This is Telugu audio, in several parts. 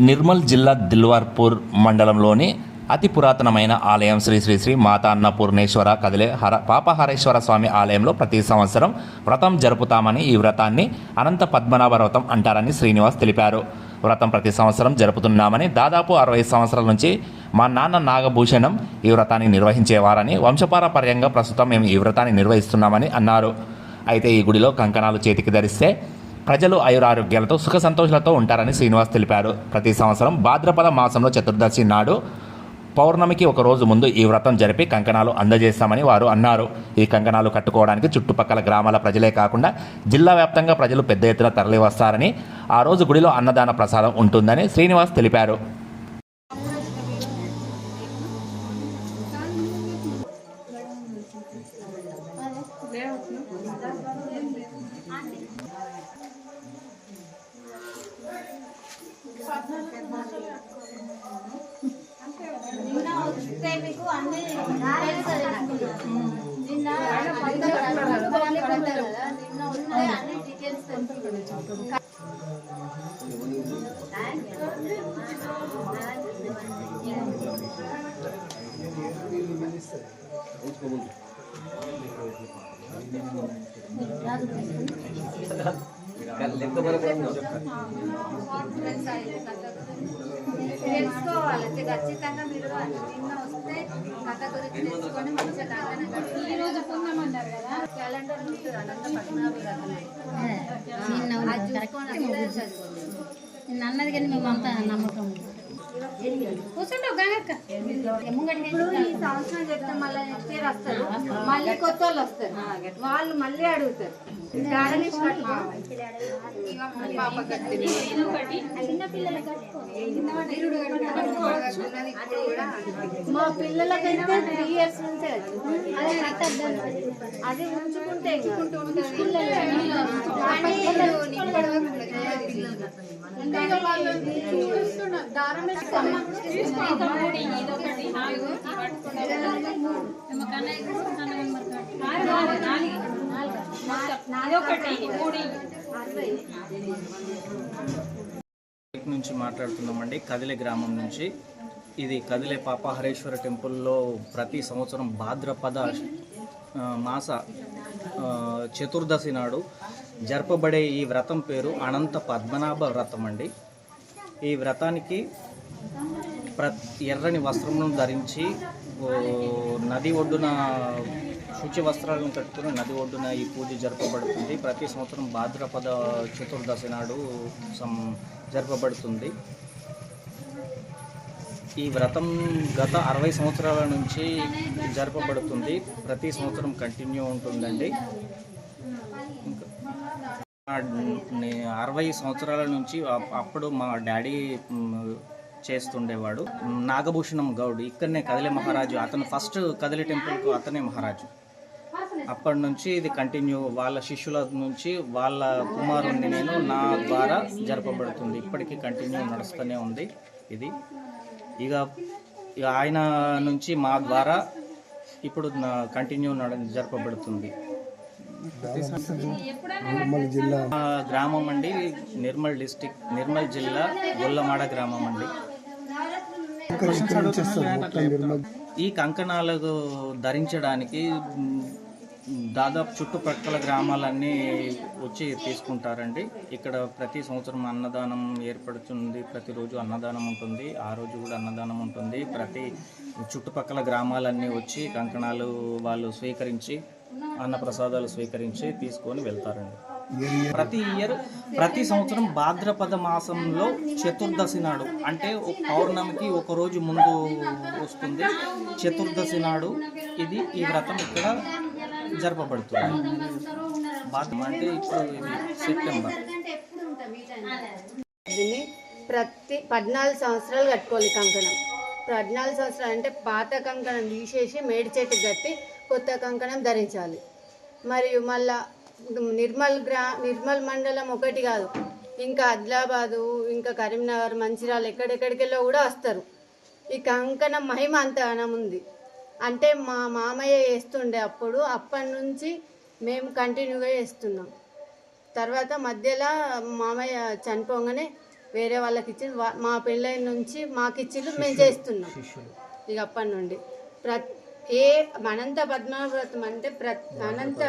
నిర్మల్ జిల్లా దిల్వార్పూర్ మండలంలోని అతి పురాతనమైన ఆలయం శ్రీ శ్రీ శ్రీ మాతా అన్నపూర్ణేశ్వర కదిలే హర పాపహరేశ్వర స్వామి ఆలయంలో ప్రతి సంవత్సరం వ్రతం జరుపుతామని ఈ వ్రతాన్ని అనంత పద్మనాభ వ్రతం అంటారని శ్రీనివాస్ తెలిపారు. వ్రతం ప్రతి సంవత్సరం జరుపుతున్నామని దాదాపు అరవై సంవత్సరాల నుంచి మా నాన్న నాగభూషణం ఈ వ్రతాన్ని నిర్వహించేవారని వంశపారపర్యంగా ప్రస్తుతం మేము ఈ వ్రతాన్ని నిర్వహిస్తున్నామని అన్నారు. అయితే ఈ గుడిలో కంకణాలు చేతికి ధరిస్తే ప్రజలు ఆయురారోగ్యాలతో సుఖ సంతోషాలతో ఉంటారని శ్రీనివాస్ తెలిపారు. ప్రతి సంవత్సరం భాద్రపద మాసంలో చతుర్దశి నాడు పౌర్ణమికి ఒక రోజు ముందు ఈ వ్రతం జరిపి కంకణాలు అందజేస్తామని వారు అన్నారు. ఈ కంకణాలు కట్టుకోవడానికి చుట్టుపక్కల గ్రామాల ప్రజలే కాకుండా జిల్లా వ్యాప్తంగా ప్రజలు పెద్ద ఎత్తున తరలి వస్తారని ఆ రోజు గుడిలో అన్నదాన ప్రసాదం ఉంటుందని శ్రీనివాస్ తెలిపారు నిన్న వస్తే మీకు అన్ని తెలుస్తుంది నాకు. నిన్న అన్ని పడతారు కదా నిన్న వస్తే అన్ని డీటెయిల్స్ తెలుస్తుంది తెలుసుకోవాలి ఖచ్చితంగా మీరు నిన్న వస్తే కథ గురించి తెలుసుకొని మంచిగా కథని ఈ రోజు పొందమన్నారు కదా? క్యాలెండర్ ఉంటుంది అనంత పద్మనాభ అది చూసుకొని అందరూ చదువుకోండి నిన్న అన్నది కానీ మేము అంతా నమ్మకం కూర్చుంటావు గనక్క ఇప్పుడు ఈ సంవత్సరం చెప్తే మళ్ళీ నెక్స్ట్ ఇయర్ వస్తారు. మళ్ళీ కొత్త వాళ్ళు వస్తారు. వాళ్ళు మళ్ళీ అడుగుతారు. మా పిల్లలకైతే త్రీ ఇయర్స్ నుంచే. అదే ఉంచుకుంటే వైపు నుంచి మాట్లాడుతున్నామండి. కదిలే గ్రామం నుంచి. ఇది కదిలే పాపహరేశ్వర టెంపుల్లో ప్రతి సంవత్సరం భాద్రపద మాస చతుర్దశి నాడు జరపబడే ఈ వ్రతం పేరు అనంత పద్మనాభ వ్రతం అండి. ఈ వ్రతానికి ప్ర ఎర్రని వస్త్రములను ధరించి నది ఒడ్డున శుచి వస్త్రాలను కట్టుకుని నది ఒడ్డున ఈ పూజ జరపబడుతుంది. ప్రతి సంవత్సరం భాద్రపద చతుర్దశి నాడు సం జరపబడుతుంది. ఈ వ్రతం గత అరవై సంవత్సరాల నుంచి జరపబడుతుంది. ప్రతి సంవత్సరం కంటిన్యూ ఉంటుందండి. అరవై సంవత్సరాల నుంచి అప్పుడు మా డాడీ చేస్తుండేవాడు. నాగభూషణం గౌడ్ ఇక్కడనే కదిలే మహారాజు. అతను ఫస్ట్ కదిలే టెంపుల్కు అతనే మహారాజు. అప్పటి నుంచి ఇది కంటిన్యూ. వాళ్ళ శిష్యుల నుంచి వాళ్ళ కుమారుణ్ణి నేను నా ద్వారా జరపబడుతుంది. ఇప్పటికీ కంటిన్యూ నడుస్తూనే ఉంది ఇది. ఇక ఇక ఆయన నుంచి మా ద్వారా ఇప్పుడు కంటిన్యూ నడ జరపబడుతుంది. జిల్లా గ్రామం అండి నిర్మల్ డిస్టిక్ నిర్మల్ జిల్లా గొల్లమాడ గ్రామం అండి. ఈ కంకణాలకు ధరించడానికి దాదాపు చుట్టుపక్కల గ్రామాలన్నీ వచ్చి తీసుకుంటారండి. ఇక్కడ ప్రతి సంవత్సరం అన్నదానం ఏర్పడుతుంది ప్రతిరోజు అన్నదానం ఉంటుంది ఆ రోజు కూడా అన్నదానం ఉంటుంది. ప్రతి చుట్టుపక్కల గ్రామాలన్నీ వచ్చి కంకణాలు వాళ్ళు స్వీకరించి అన్నప్రసాదాలు స్వీకరించి తీసుకొని వెళ్తారండి. ప్రతి ఇయర్ ప్రతి సంవత్సరం భాద్రపద మాసంలో చతుర్దశి నాడు అంటే ఒక పౌర్ణమికి ఒక రోజు ముందు వస్తుంది చతుర్దశి నాడు. ఇది ఈ వ్రతం ఇక్కడ జరపబడుతుంది. భాద్రం అంటే ఇప్పుడు ఇది సెప్టెంబర్. దీన్ని ప్రతి పద్నాలుగు సంవత్సరాలు కట్టుకోవాలి కంకణం. పద్నాలుగు సంవత్సరాలు అంటే పాత కంకణం తీసేసి మేడి చెట్టుకు కట్టి కొత్త కంకణం ధరించాలి. మరియు మళ్ళా నిర్మల్ గ్రా నిర్మల్ మండలం ఒకటి కాదు. ఇంకా ఆదిలాబాదు ఇంకా కరీంనగర్ మంచిర్యాల ఎక్కడెక్కడికెళ్ళో కూడా వస్తారు. ఈ కంకణం మహిమ అంతగానం ఉంది. అంటే మా మామయ్య వేస్తుండే అప్పుడు అప్పటి నుంచి మేము కంటిన్యూగా వేస్తున్నాం తర్వాత మధ్యలో మామయ్య చనిపోగానే వేరే వాళ్ళకి ఇచ్చి మా పెళ్ళైన నుంచి మాకు ఇచ్చిండ్రు మేము చేస్తున్నాం. ఇక అప్పటి నుండి. ప్ర ఏ అనంత పద్మవ్రతం అంటే ప్ర అనంత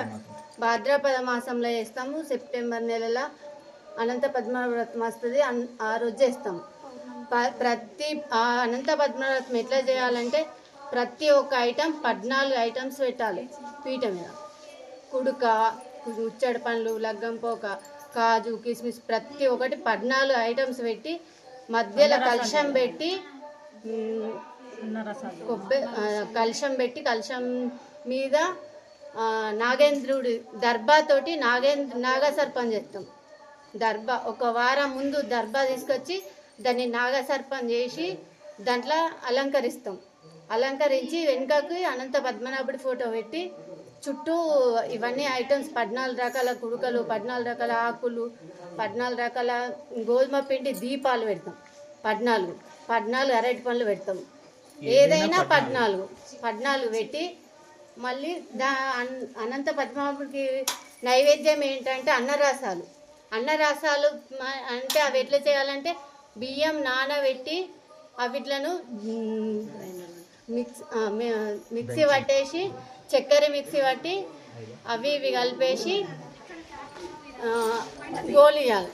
భాద్రపద మాసంలో వేస్తాము సెప్టెంబర్ నెలలో అనంత పద్మవ్రతం వస్తుంది అన్- ఆ రోజు చేస్తాము. ప- ప్రతి ఆ అనంత పద్మవ్రతం ఎట్లా చేయాలంటే ప్రతి ఒక్క ఐటెం పద్నాలుగు ఐటమ్స్ పెట్టాలి పీట మీద. కుడుక ఉచ్చడి పండ్లు లగ్గం పోక కాజు కిస్మిస్ ప్రతి ఒక్కటి పద్నాలుగు ఐటమ్స్ పెట్టి మధ్యలో కలుషం పెట్టి కొబ్బరి కలశం పెట్టి కలశం మీద నాగేంద్రుడు నాగేంద్రుడి దర్బాతోటి నాగేంద్ర నాగసర్పం చేస్తాం. దర్బా ఒక వారం ముందు దర్బా తీసుకొచ్చి దాన్ని నాగసర్పం చేసి దాంట్లో అలంకరిస్తాం. అలంకరించి వెనుకకి అనంత పద్మనాభుడి ఫోటో పెట్టి చుట్టూ ఇవన్నీ ఐటమ్స్ పద్నాలుగు రకాల కుడుకలు పద్నాలుగు రకాల ఆకులు పద్నాలుగు రకాల గోధుమ పిండి దీపాలు పెడతాం. పద్నాలుగు పద్నాలుగు అరటి పండ్లు పెడతాం. ఏదైనా పద్నాలుగు. పద్నాలుగు. పెట్టి మళ్ళీ దా అన్- అనంత పద్మనాభుడికి నైవేద్యం ఏంటంటే అన్నరాసాలు. అన్నరాసాలు అంటే అవి ఎట్లా చేయాలంటే బియ్యం నానబెట్టి అవిట్లను మిక్స్ మిక్సీ పట్టేసి చక్కెర మిక్సీ పట్టి అవి ఇవి కలిపేసి గోలియాలి